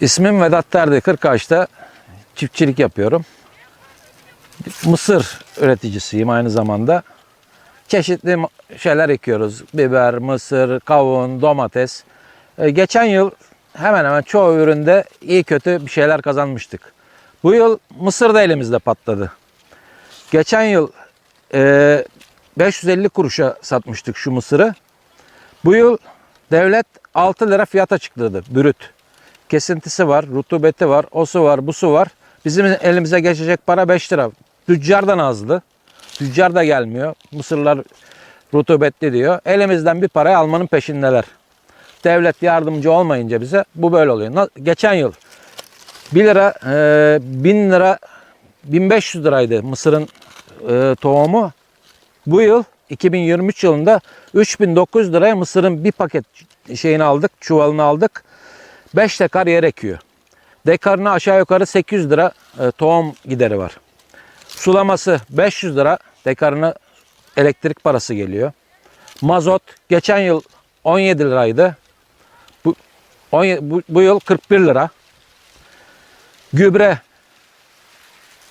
İsmim Vedat Terdi. Kırkaç'ta çiftçilik yapıyorum. Mısır üreticisiyim aynı zamanda. Çeşitli şeyler ekiyoruz. Biber, mısır, kavun, domates. Ee, geçen yıl hemen hemen çoğu üründe iyi kötü bir şeyler kazanmıştık. Bu yıl mısır da elimizde patladı. Geçen yıl e, 550 kuruşa satmıştık şu mısırı. Bu yıl devlet 6 lira fiyat açıkladı brüt. Kesintisi var, rutubeti var, o su var, bu su var. Bizim elimize geçecek para 5 lira. Tüccardan azdı. Tüccar da gelmiyor. Mısırlar rutubetli diyor. Elimizden bir parayı almanın peşindeler. Devlet yardımcı olmayınca bize bu böyle oluyor. Geçen yıl 1 lira, e, 1000 lira, 1500 liraydı mısırın e, tohumu. Bu yıl 2023 yılında 3900 liraya mısırın bir paket şeyini aldık, çuvalını aldık. 5 dekar yer ekiyor. Dekarına aşağı yukarı 800 lira e, tohum gideri var. Sulaması 500 lira, dekarına elektrik parası geliyor. Mazot geçen yıl 17 liraydı. Bu, 17 bu, bu yıl 41 lira. Gübre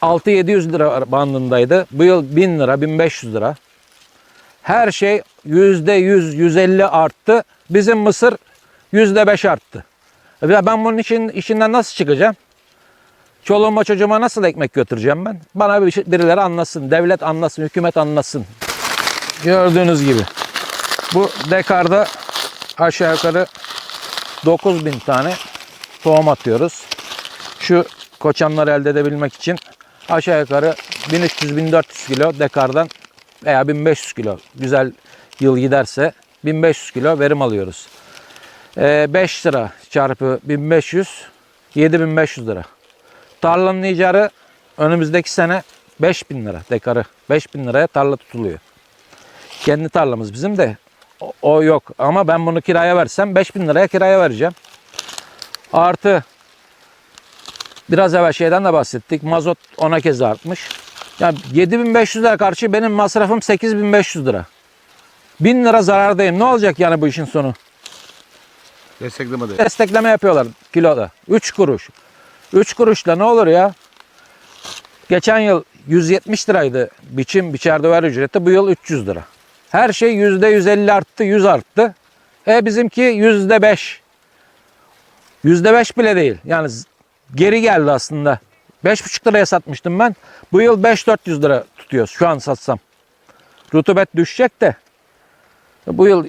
6-700 lira bandındaydı. Bu yıl 1000 lira, 1500 lira. Her şey %100, 150 arttı. Bizim mısır %5 arttı. Ya ben bunun için işinden nasıl çıkacağım? Çoluğuma çocuğuma nasıl ekmek götüreceğim ben? Bana bir şey- birileri anlasın, devlet anlasın, hükümet anlasın. Gördüğünüz gibi. Bu dekarda aşağı yukarı 9000 tane tohum atıyoruz. Şu koçanları elde edebilmek için aşağı yukarı 1300-1400 kilo dekardan veya 1500 kilo güzel yıl giderse 1500 kilo verim alıyoruz. Ee, 5 lira çarpı 1500 7500 lira. Tarlanın icarı önümüzdeki sene 5000 lira dekarı. 5000 liraya tarla tutuluyor. Kendi tarlamız bizim de o, o yok. Ama ben bunu kiraya versem 5000 liraya kiraya vereceğim. Artı biraz evvel şeyden de bahsettik. Mazot ona kez artmış. Yani 7500 lira karşı benim masrafım 8500 lira. 1000 lira zarardayım. Ne olacak yani bu işin sonu? Desteklemedi. Destekleme yapıyorlar kiloda. 3 kuruş. 3 kuruşla ne olur ya? Geçen yıl 170 liraydı biçim biçer döver ücreti. Bu yıl 300 lira. Her şey %150 arttı, 100 arttı. E bizimki %5. %5 bile değil. Yani geri geldi aslında. 5,5 liraya satmıştım ben. Bu yıl 5-400 lira tutuyoruz şu an satsam. Rutubet düşecek de. Bu yıl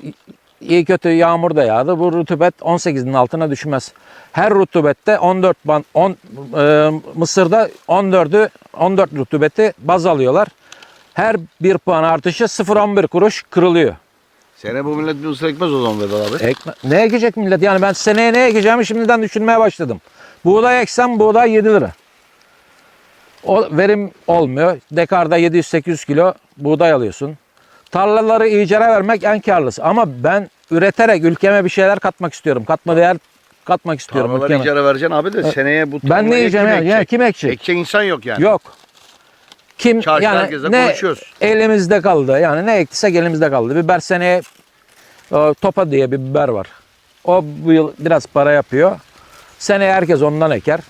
iyi kötü yağmur da yağdı. Bu rutubet 18'in altına düşmez. Her rutubette 14 ban 10 e, Mısır'da 14'ü 14 rutubeti baz alıyorlar. Her bir puan artışı 0.11 kuruş kırılıyor. Sene bu millet bir ısır ekmez o zaman Vedat abi. Ekme- ne ekecek millet? Yani ben seneye ne ekeceğimi şimdiden düşünmeye başladım. Buğday eksem buğday 7 lira. O verim olmuyor. Dekarda 700-800 kilo buğday alıyorsun. Tarlaları icara vermek en karlısı. Ama ben üreterek ülkeme bir şeyler katmak istiyorum. Katma değer katmak istiyorum Tarlaları ülkeme. icara vereceksin abi de seneye bu Ben ne yiyeceğim kim ya? ekecek? Ya kim ekecek? Ekecek insan yok yani. Yok. Kim yani herkesle ne konuşuyoruz. elimizde kaldı. Yani ne ektiysek elimizde kaldı. Biber seneye e, topa diye bir biber var. O bu yıl biraz para yapıyor. Seneye herkes ondan eker.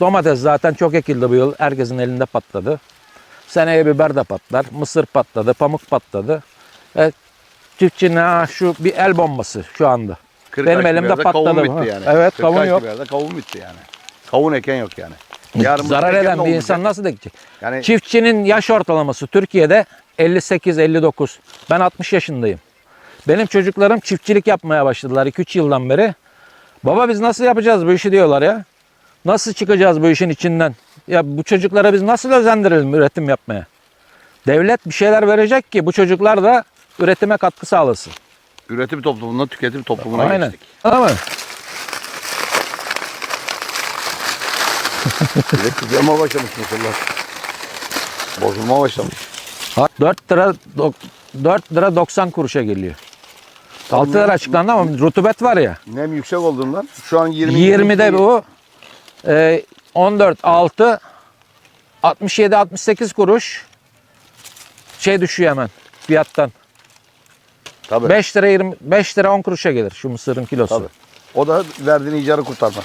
Domates zaten çok ekildi bu yıl. Herkesin elinde patladı. Seneye biber de patlar. Mısır patladı. Pamuk patladı. E, çiftçinin ha, şu bir el bombası şu anda. Kırk Benim elimde patladı Kavun bitti yani. Evet, Kırk kavun yok. yerde Kavun bitti yani. Kavun eken yok yani. Yarın Zarar eden bir olmayacak. insan nasıl ekecek? Yani Çiftçinin yaş ortalaması Türkiye'de 58-59. Ben 60 yaşındayım. Benim çocuklarım çiftçilik yapmaya başladılar 2-3 yıldan beri. Baba biz nasıl yapacağız bu işi diyorlar ya. Nasıl çıkacağız bu işin içinden? Ya bu çocuklara biz nasıl özendirelim üretim yapmaya? Devlet bir şeyler verecek ki bu çocuklar da üretime katkı sağlasın. üretim toplumundan tüketim toplumuna Aynen. geçtik. Ama Millet tükenme başlamış mısırlar. Bozulma başlamış. 4 lira dok- 4 lira 90 kuruşa geliyor. 6 lira açıklandı ama rutubet var ya. Nem yüksek olduğundan şu an 20 20'de bu e, 14 6 67 68 kuruş şey düşüyor hemen fiyattan. Tabii. 5 lira 20 5 lira 10 kuruşa gelir şu mısırın kilosu. Tabii. O da verdiğin icarı kurtarmaz.